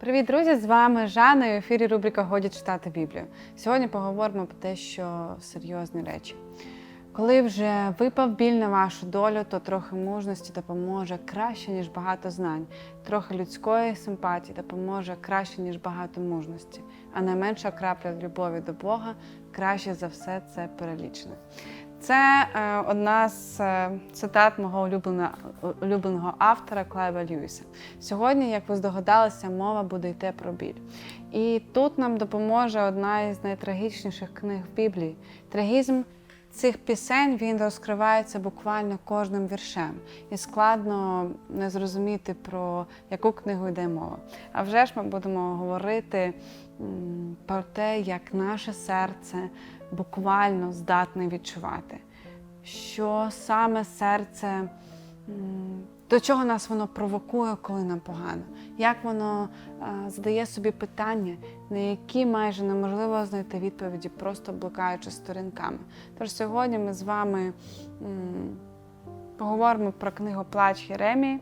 Привіт, друзі! З вами Жанна і в ефірі рубрика Годі читати Біблію. Сьогодні поговоримо про те, що серйозні речі. Коли вже випав біль на вашу долю, то трохи мужності допоможе краще, ніж багато знань. Трохи людської симпатії допоможе краще, ніж багато мужності. А найменша крапля любові до Бога краще за все це перелічене. Це е, одна з е, цитат мого улюбленого, улюбленого автора Клайва Льюіса. Сьогодні, як ви здогадалися, мова буде йти про біль. І тут нам допоможе одна із найтрагічніших книг в Біблії. Трагізм цих пісень він розкривається буквально кожним віршем, і складно не зрозуміти, про яку книгу йде мова. А вже ж ми будемо говорити м, про те, як наше серце буквально здатне відчувати, що саме серце, до чого нас воно провокує, коли нам погано, як воно задає собі питання, на які майже неможливо знайти відповіді, просто блукаючи сторінками. Тож сьогодні ми з вами поговоримо про книгу Плач Єремії.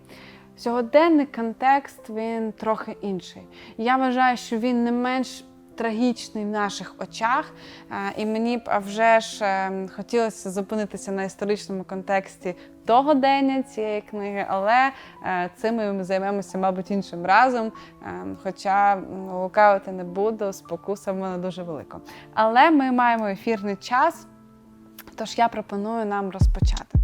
Сьогоденний контекст він трохи інший. Я вважаю, що він не менш трагічний в наших очах, Е, і мені б вже ж е, хотілося зупинитися на історичному контексті того дня цієї книги, але е, цим ми займемося, мабуть, іншим разом. Хоча лукавити не буду, спокуса в мене дуже велика. Але ми маємо ефірний час, тож я пропоную нам розпочати.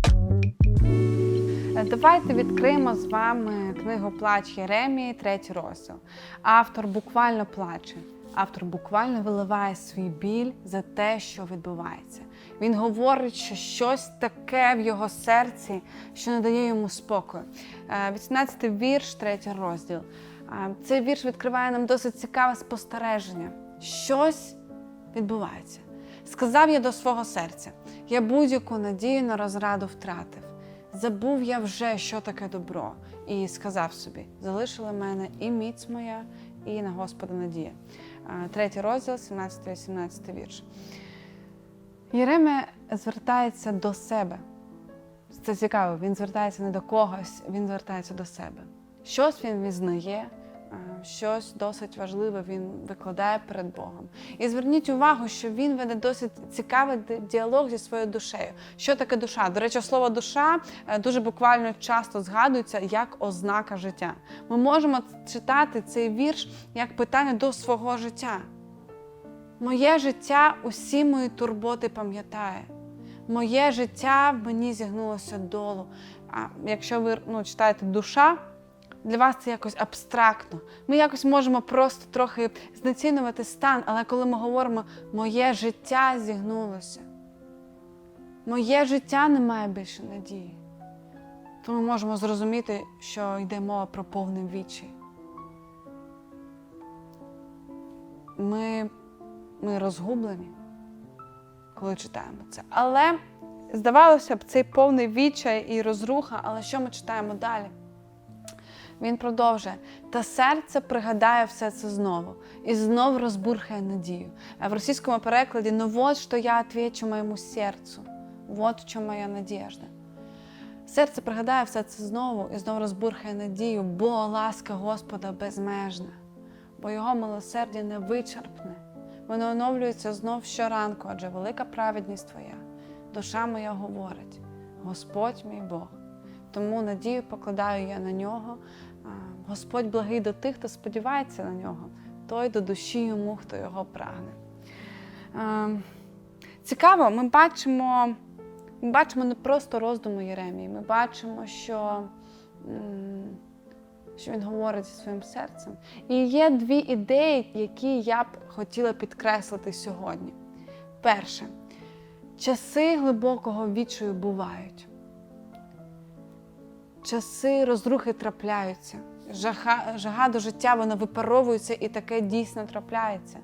Е, Давайте відкриємо з вами книгу Плач Єремії, третій розділ. Автор буквально плаче. Автор буквально виливає свій біль за те, що відбувається. Він говорить, що щось таке в його серці, що не дає йому спокою. Е, 18-й вірш, третій розділ. Е, Цей вірш відкриває нам досить цікаве спостереження. Щось відбувається. Сказав я до свого серця: я будь-яку надію на розраду втратив. Забув я вже, що таке добро, і сказав собі: залишила мене і міць моя, і на Господа надія. Третій розділ, 17-18 вірш. Єреме звертається до себе. Це цікаво, він звертається не до когось, він звертається до себе. Щось він визнає, а, щось досить важливе він викладає перед Богом. І зверніть увагу, що він веде досить цікавий діалог зі своєю душею. Що таке душа? До речі, слово душа е, дуже буквально часто згадується як ознака життя. Ми можемо читати цей вірш як питання до свого життя. Моє життя усі мої турботи пам'ятає. Моє життя в мені зігнулося долу. А якщо ви ну, читаєте душа, для вас це якось абстрактно. Ми якось можемо просто трохи знецінювати стан, але коли ми говоримо моє життя зігнулося, моє життя не має більше надії, то ми можемо зрозуміти, що йде мова про повне вічі. Ми, ми розгублені, коли читаємо це. Але здавалося б, цей повний відчай і розруха, але що ми читаємо далі? Він продовжує, та серце пригадає все це знову і знов розбурхає надію. А в російському перекладі ну вот що я отвечу моєму серцю, вот чому моя надіжда. Серце пригадає все це знову і знов розбурхає надію, бо ласка Господа безмежна, бо його милосердя невичерпне. Воно оновлюється знов щоранку, адже велика праведність твоя. Душа моя говорить: Господь мій Бог. Тому надію покладаю я на нього. Господь благий до тих, хто сподівається на нього, той до душі йому, хто його прагне. Цікаво, ми бачимо, ми бачимо не просто роздуми Єремії, ми бачимо, що, що він говорить зі своїм серцем. І є дві ідеї, які я б хотіла підкреслити сьогодні. Перше, часи глибокого відчаю бувають. Часи розрухи трапляються, жага, жага до життя вона випаровується і таке дійсно трапляється.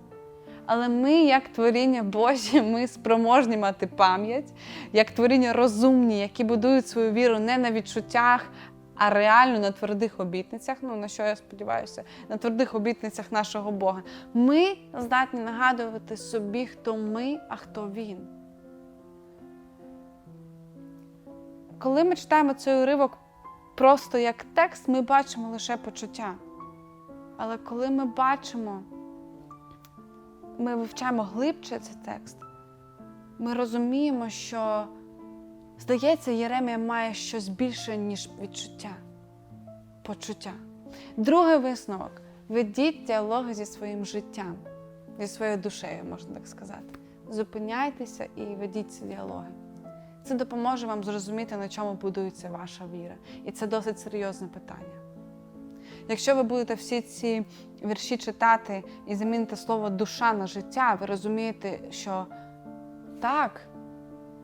Але ми, як творіння Божі, ми спроможні мати пам'ять, як творіння розумні, які будують свою віру не на відчуттях, а реально на твердих обітницях. Ну на що я сподіваюся, на твердих обітницях нашого Бога. Ми здатні нагадувати собі, хто ми, а хто Він. Коли ми читаємо цей уривок просто як текст, ми бачимо лише почуття. Але коли ми бачимо, ми вивчаємо глибше цей текст, ми розуміємо, що, здається, Єремія має щось більше, ніж відчуття, почуття. Другий висновок ведіть діалоги зі своїм життям, зі своєю душею, можна так сказати. Зупиняйтеся і ведіть ці діалоги. Це допоможе вам зрозуміти, на чому будується ваша віра. І це досить серйозне питання. Якщо ви будете всі ці вірші читати і заміните слово душа на життя, ви розумієте, що так,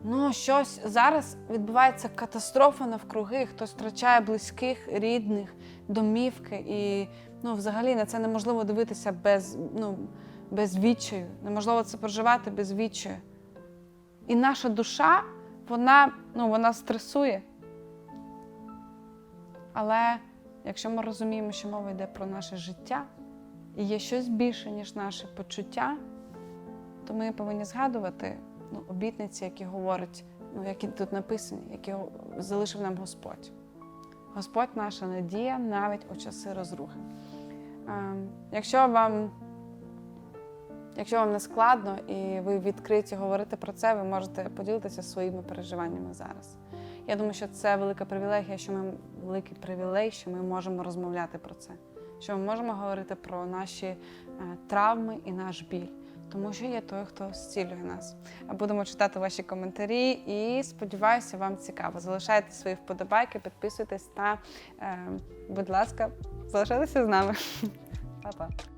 ну щось зараз відбувається катастрофа навкруги, хтось втрачає близьких, рідних, домівки, і ну, взагалі на це неможливо дивитися без, ну, без відчаю. Неможливо це проживати без відчаю. І наша душа, вона, ну, вона стресує. Але якщо ми розуміємо, що мова йде про наше життя і є щось більше, ніж наше почуття, то ми повинні згадувати ну, обітниці, які говорять, ну, які тут написані, які залишив нам Господь. Господь наша надія навіть у часи розрухи. Ем, Якщо вам, якщо вам не складно і ви відкриті говорити про це, ви можете поділитися своїми переживаннями зараз. Я думаю, що це велика привілегія, що ми великий привілей, що ми можемо розмовляти про це, що ми можемо говорити про наші е, травми і наш біль, тому що є той, хто зцілює нас. Будемо читати ваші коментарі і сподіваюся, вам цікаво. Залишайте свої вподобайки, підписуйтесь та, е, будь ласка, залишайтеся з нами. Па-па.